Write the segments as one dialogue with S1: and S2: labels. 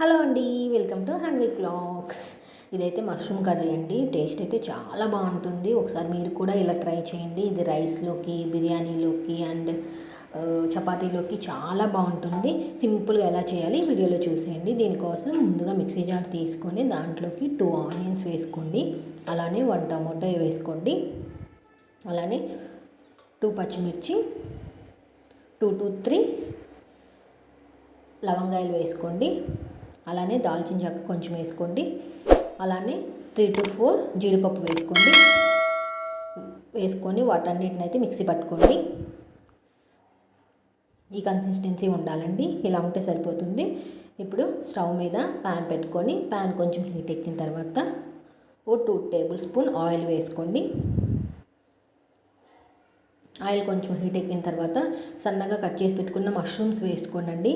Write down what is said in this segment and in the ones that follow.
S1: Hello అండి welcome to హ్యాండ్విక్ blogs. ఇదైతే మష్రూమ్ కర్రీ అండి. టేస్ట్ అయితే చాలా బాగుంటుంది. ఒకసారి మీరు కూడా ఇలా ట్రై చేయండి. ఇది రైస్లోకి బిర్యానీలోకి అండ్ చపాతీలోకి చాలా బాగుంటుంది. సింపుల్గా ఎలా చేయాలి వీడియోలో చూసేయండి. దీనికోసం ముందుగా మిక్సీ జార్ తీసుకొని దాంట్లోకి టూ ఆనియన్స్ వేసుకోండి. అలానే వన్ టమాటో వేసుకోండి. అలానే టూ పచ్చిమిర్చి టూ టూ త్రీ లవంగాయలు వేసుకోండి. అలానే దాల్చిన చెక్క కొంచెం వేసుకోండి. అలానే త్రీ టు ఫోర్ జీడిపప్పు వేసుకోండి. వేసుకొని వాటన్నిటిని అయితే మిక్సీ పట్టుకోండి. ఈ కన్సిస్టెన్సీ ఉండాలండి. ఇలా ఉంటే సరిపోతుంది. ఇప్పుడు స్టవ్ మీద ప్యాన్ పెట్టుకొని ప్యాన్ కొంచెం హీట్ ఎక్కిన తర్వాత ఓ టూ టేబుల్ స్పూన్ ఆయిల్ వేసుకోండి. ఆయిల్ కొంచెం హీట్ ఎక్కిన తర్వాత సన్నగా కట్ చేసి పెట్టుకున్న మష్రూమ్స్ వేసుకోనండి.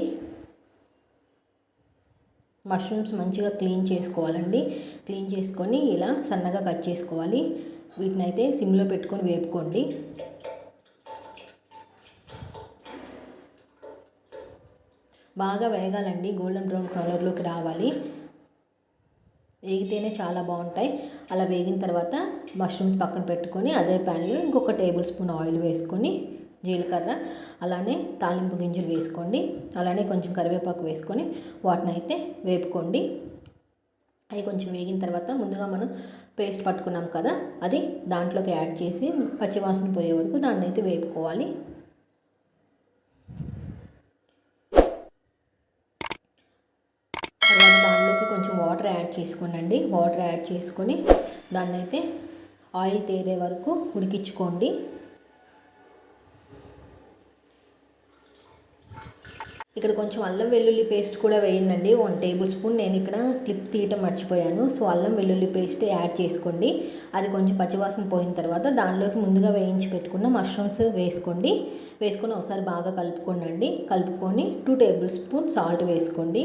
S1: మష్రూమ్స్ మంచిగా క్లీన్ చేసుకోవాలండి. క్లీన్ చేసుకొని ఇలా సన్నగా కట్ చేసుకోవాలి. వీటిని అయితే సిమ్లో పెట్టుకొని వేపుకోండి. బాగా వేగాలండి. గోల్డెన్ బ్రౌన్ కలర్లోకి రావాలి. వేగితేనే చాలా బాగుంటాయి. అలా వేగిన తర్వాత మష్రూమ్స్ పక్కన పెట్టుకొని అదే ప్యాన్లో ఇంకొక టేబుల్ స్పూన్ ఆయిల్ వేసుకొని జీలకర్ర అలానే తాలింపు గింజలు వేసుకోండి. అలానే కొంచెం కరివేపాకు వేసుకొని వాటిని అయితే వేపుకోండి. అవి కొంచెం వేగిన తర్వాత ముందుగా మనం పేస్ట్ పట్టుకున్నాం కదా అది దాంట్లోకి యాడ్ చేసి పచ్చివాసన పోయే వరకు దాన్ని అయితే వేపుకోవాలి. తర్వాత దాంట్లోకి కొంచెం వాటర్ యాడ్ చేసుకోనండి. వాటర్ యాడ్ చేసుకొని దాన్ని అయితే ఆయిల్ తేరే వరకు ఉడికించుకోండి. ఇక్కడ కొంచెం అల్లం వెల్లుల్లి పేస్ట్ కూడా వేయండి వన్ టేబుల్ స్పూన్. నేను ఇక్కడ క్లిప్ తీయటం మర్చిపోయాను. సో అల్లం వెల్లుల్లి పేస్ట్ యాడ్ చేసుకోండి. అది కొంచెం పచ్చివాసన పోయిన తర్వాత దానిలోకి ముందుగా వేయించి పెట్టుకున్న మష్రూమ్స్ వేసుకోండి. వేసుకొని ఒకసారి బాగా కలుపుకోండి కలుపుకొని టూ టేబుల్ స్పూన్ సాల్ట్ వేసుకోండి.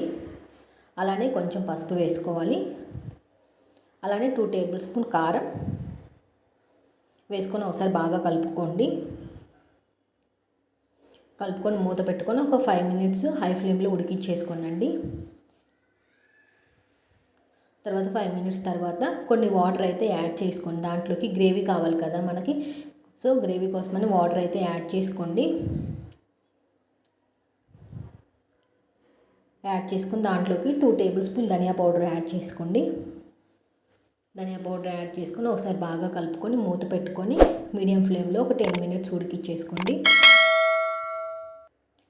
S1: అలానే కొంచెం పసుపు వేసుకోవాలి. అలానే టూ టేబుల్ స్పూన్ కారం వేసుకొని ఒకసారి బాగా కలుపుకోండి. కలుపుకొని మూత పెట్టుకొని ఒక ఫైవ్ మినిట్స్ హై ఫ్లేమ్లో ఉడికించేసుకోనండి. తర్వాత ఫైవ్ మినిట్స్ తర్వాత కొన్ని వాటర్ అయితే యాడ్ చేసుకోండి. దాంట్లోకి గ్రేవీ కావాలి కదా మనకి. సో గ్రేవీ కోసమని వాటర్ అయితే యాడ్ చేసుకోండి. యాడ్ చేసుకుని దాంట్లోకి టూ టేబుల్ స్పూన్ ధనియా పౌడర్ యాడ్ చేసుకోండి. ధనియా పౌడర్ యాడ్ చేసుకొని ఒకసారి బాగా కలుపుకొని మూత పెట్టుకొని మీడియం ఫ్లేమ్లో ఒక టెన్ మినిట్స్ ఉడికిచ్చేసుకోండి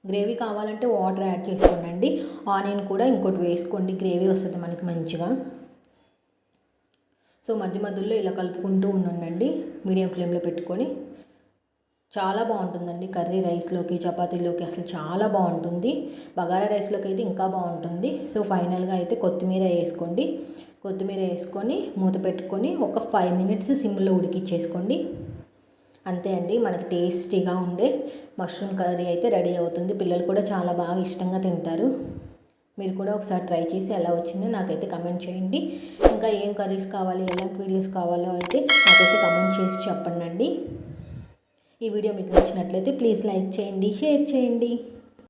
S1: గ్రేవీ కావాలంటే వాటర్ యాడ్ చేసుకోండి ఆనియన్ కూడా ఇంకోటి వేసుకోండి. గ్రేవీ వస్తుంది మనకి మంచిగా. సో మధ్య మధ్యలో ఇలా కలుపుకుంటూ ఉండండి మీడియం ఫ్లేమ్లో పెట్టుకొని. చాలా బాగుంటుందండి కర్రీ రైస్లోకి చపాతీలోకి. అసలు చాలా బాగుంటుంది. బగారా రైస్లోకి అయితే ఇంకా బాగుంటుంది. సో ఫైనల్గా అయితే కొత్తిమీర వేసుకోండి. కొత్తిమీర వేసుకొని మూత పెట్టుకొని ఒక ఫైవ్ మినిట్స్ సిమ్లో ఉడికిచ్చేసుకోండి. అంతే అండి మనకి టేస్టీగా ఉండే మష్రూమ్ కర్రీ అయితే రెడీ అవుతుంది. పిల్లలు కూడా చాలా బాగా ఇష్టంగా తింటారు. మీరు కూడా ఒకసారి ట్రై చేసి ఎలా వచ్చిందో నాకైతే కమెంట్ చేయండి. ఇంకా ఏం కర్రీస్ కావాలి ఎలాంటి వీడియోస్ కావాలో అయితే నాకైతే కమెంట్ చేసి చెప్పండి ఈ వీడియో మీకు నచ్చినట్లయితే ప్లీజ్ లైక్ చేయండి షేర్ చేయండి.